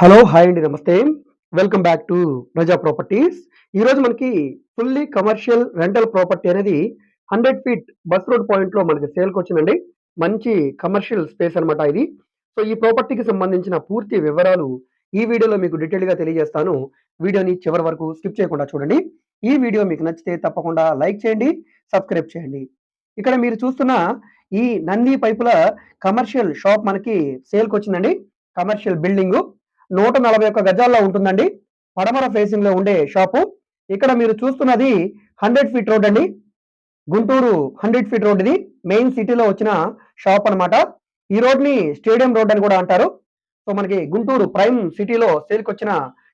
Hello hi అండి నమస్తే. Welcome back to Praja properties. ఈరోజు మనకి ఫుల్లీ కమర్షియల్ రెంటల్ ప్రాపర్టీ అనేది హండ్రెడ్ ఫీట్ బస్ రోడ్ పాయింట్లో మనకి సేల్కి వచ్చిందండి. మంచి కమర్షియల్ స్పేస్ అనమాట ఇది. సో ఈ ప్రాపర్టీకి సంబంధించిన పూర్తి వివరాలు ఈ వీడియోలో మీకు డీటెయిల్గా తెలియజేస్తాను. వీడియోని చివరి వరకు స్కిప్ చేయకుండా చూడండి. ఈ వీడియో మీకు నచ్చితే తప్పకుండా లైక్ చేయండి సబ్స్క్రైబ్ చేయండి. ఇక్కడ మీరు చూస్తున్న ఈ నంది పైపుల కమర్షియల్ షాప్ మనకి సేల్కి వచ్చిందండి. కమర్షియల్ బిల్డింగు నూట నలభై ఒక్క గజాల్లో ఉంటుందండి. పడమర ఫేసింగ్లో ఉండే షాపు ఇక్కడ మీరు చూస్తున్నది హండ్రెడ్ ఫీట్ రోడ్ అండి. గుంటూరు హండ్రెడ్ ఫీట్ రోడ్ ఇది. మెయిన్ సిటీలో వచ్చిన షాప్ అన్నమాట. ఈ రోడ్ని స్టేడియం రోడ్ అని కూడా అంటారు. సో మనకి గుంటూరు ప్రైమ్ సిటీలో సేల్కి వచ్చిన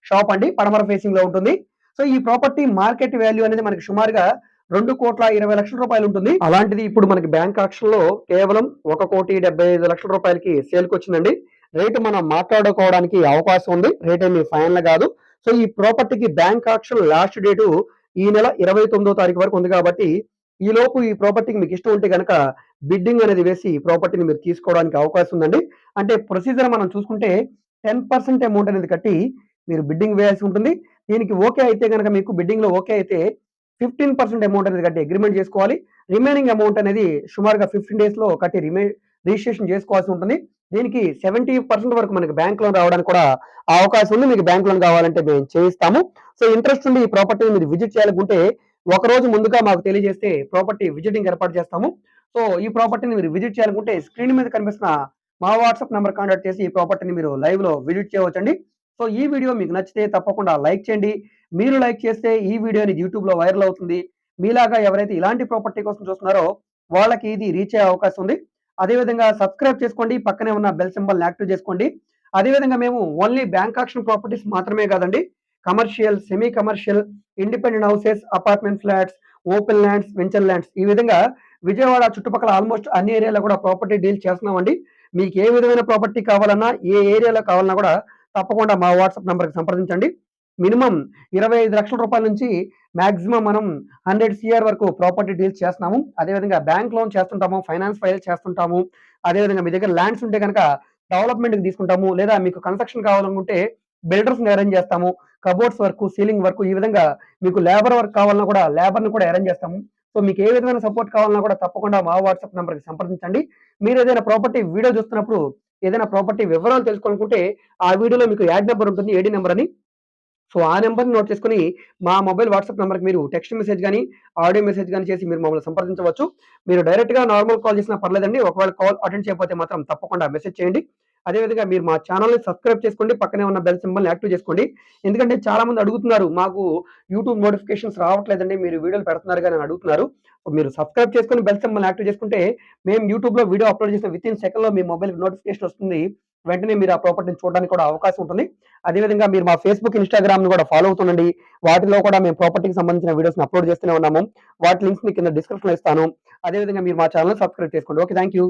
షాప్ అండి. పడమర ఫేసింగ్లో ఉంటుంది. సో ఈ ప్రాపర్టీ మార్కెట్ వాల్యూ అనేది మనకి సుమారుగా రెండు కోట్ల ఇరవై లక్షల రూపాయలు ఉంటుంది. అలాంటిది ఇప్పుడు మనకి బ్యాంక్ ఆక్షన్లో కేవలం ఒక కోటి డెబ్బై ఐదు లక్షల రూపాయలకి సేల్కి వచ్చిందండి. రేటు మనం మాట్లాడుకోవడానికి అవకాశం ఉంది. రేట్ ఏమి ఫైనల్ కాదు. సో ఈ ప్రాపర్టీకి బ్యాంక్ ఆక్షన్ లాస్ట్ డేటు ఈ నెల ఇరవై తొమ్మిదో తారీఖు వరకు ఉంది కాబట్టి ఈ లోపు ఈ ప్రాపర్టీకి మీకు ఇష్టం ఉంటే కనుక బిడ్డింగ్ అనేది వేసి ప్రాపర్టీని మీరు తీసుకోవడానికి అవకాశం ఉందండి. అంటే ప్రొసీజర్ మనం చూసుకుంటే టెన్ పర్సెంట్ అమౌంట్ అనేది కట్టి మీరు బిడ్డింగ్ వేయాల్సి ఉంటుంది. దీనికి ఓకే అయితే కనుక మీకు బిడ్డింగ్లో ఓకే అయితే ఫిఫ్టీన్ పర్సెంట్ అమౌంట్ అనేది కట్టి అగ్రిమెంట్ చేసుకోవాలి. రిమైనింగ్ అమౌంట్ అనేది సుమారుగా ఫిఫ్టీన్ డేస్లో కట్టి రిమే రిజిస్ట్రేషన్ చేసుకోవాల్సి ఉంటుంది. దీనికి సెవెంటీ పర్సెంట్ వరకు మనకి బ్యాంక్ లోన్ రావడానికి కూడా అవకాశం ఉంది. మీకు బ్యాంక్ లోన్ కావాలంటే మేము చేయిస్తాము. సో ఇంట్రెస్ట్ ఉండి ఈ ప్రాపర్టీని మీరు విజిట్ చేయాలనుకుంటే ఒక రోజు ముందుగా మాకు తెలియజేస్తే ప్రాపర్టీ విజిటింగ్ ఏర్పాటు చేస్తాము. సో ఈ ప్రాపర్టీని మీరు విజిట్ చేయాలనుకుంటే స్క్రీన్ మీద కనిపిస్తున్న మా వాట్సాప్ నెంబర్ కాంటాక్ట్ చేసి ఈ ప్రాపర్టీని మీరు లైవ్లో విజిట్ చేయవచ్చండి. సో ఈ వీడియో మీకు నచ్చితే తప్పకుండా లైక్ చేయండి. మీరు లైక్ చేస్తే ఈ వీడియోని యూట్యూబ్లో వైరల్ అవుతుంది. మీలాగా ఎవరైతే ఇలాంటి ప్రాపర్టీ కోసం చూస్తున్నారో వాళ్ళకి ఇది రీచ్ అయ్యే అవకాశం ఉంది. అదేవిధంగా సబ్స్క్రైబ్ చేసుకోండి పక్కనే ఉన్న బెల్ సింబల్ యాక్టివ్ చేసుకోండి. అదేవిధంగా మేము ఓన్లీ బ్యాంక్ ఆక్షన్ ప్రాపర్టీస్ మాత్రమే కాదండి commercial semi commercial independent houses apartment flats open lands venture lands ఈ విధంగా విజయవాడ చుట్టుపక్కల ఆల్మోస్ట్ అన్ని ఏరియాలో కూడా ప్రాపర్టీ డీల్ చేస్తున్నామండి. మీకు ఏ విధమైన ప్రాపర్టీ కావాలన్నా ఏ ఏరియాలో కావాలన్నా కూడా తప్పకుండా మా వాట్సాప్ నెంబర్కి సంప్రదించండి. మినిమం ఇరవై ఐదు లక్షల రూపాయల నుంచి మ్యాక్సిమం మనం హండ్రెడ్ సిఆర్ వరకు ప్రాపర్టీ డీల్స్ చేస్తున్నాము. అదేవిధంగా బ్యాంక్ లోన్ చేస్తుంటాము ఫైనాన్స్ ఫైల్ చేస్తుంటాము. అదేవిధంగా మీ దగ్గర ల్యాండ్స్ ఉంటే కనుక డెవలప్మెంట్కి తీసుకుంటాము. లేదా మీకు కన్స్ట్రక్షన్ కావాలనుకుంటే బిల్డర్స్ అరేంజ్ చేస్తాము. కబోర్డ్స్ వర్క్ సీలింగ్ వర్క్ ఈ విధంగా మీకు లేబర్ వర్క్ కావాలన్నా కూడా లేబర్ని కూడా అరేంజ్ చేస్తాము. సో మీకు ఏ విధమైన సపోర్ట్ కావాలన్నా కూడా తప్పకుండా మా వాట్సాప్ నెంబర్కి సంప్రదించండి. మీరు ఏదైనా ప్రాపర్టీ వీడియో చూస్తున్నప్పుడు ఏదైనా ప్రాపర్టీ వివరాలు తెలుసుకోవాలనుకుంటే ఆ వీడియోలో మీకు యాడ్ నెంబర్ ఉంటుంది ఏడీ నెంబర్ అని. సో ఆ నెంబర్ని నోట్ చేసుకుని మా మొబైల్ వాట్సాప్ నెంబర్కి మీరు టెక్స్ట్ మెసేజ్ కానీ ఆడియో మెసేజ్ కానీ చేసి మీరు మమ్మల్ని సంప్రదించవచ్చు. మీరు డైరెక్ట్గా నార్మల్ కాల్ చేసినా పర్లేదండి. ఒకవేళ కాల్ అటెండ్ చేయకపోతే మాత్రం తప్పకుండా మెసేజ్ చేయండి. అదేవిధంగా మీరు మా ఛానల్ని సబ్స్క్రైబ్ చేసుకోండి. పక్కనే ఉన్న బెల్ సింబల్ని యాక్టివ్ చేసుకోండి. ఎందుకంటే చాలా మంది అడుగుతున్నారు మాకు యూట్యూబ్ నోటిఫికేషన్స్ రావట్లేదండి. మీరు వీడియోలు పెడుతున్నారు కానీ అడుగుతున్నారు. మీరు సబ్స్క్రైబ్ చేసుకుని బెల్ సింబల్ యాక్టివ్ చేసుకుంటే మేము యూట్యూబ్లో వీడియో అప్లోడ్ చేసిన విత్ ఇన్ సెకండ్లో మీ మొబైల్ నోటిఫికేషన్ వస్తుంది. వెంటనే మీరు ఆ ప్రాపర్టీని చూడడానికి కూడా అవకాశం ఉంటుంది. అదేవిధంగా మీరు మా ఫేస్బుక్ ఇన్స్టాగ్రామ్ను కూడా ఫాలో అవుతుండండి. వాటిలో కూడా మేము ప్రాపర్టీకి సంబంధించిన వీడియోస్ అప్లోడ్ చేస్తూనే ఉన్నాము. వాటి లింక్స్ని కింద డిస్క్రిప్షన్ ఇస్తాను. అదేవిధంగా మీరు మా ఛానల్ సబ్స్క్రైబ్ చేసుకోండి. Okay thank you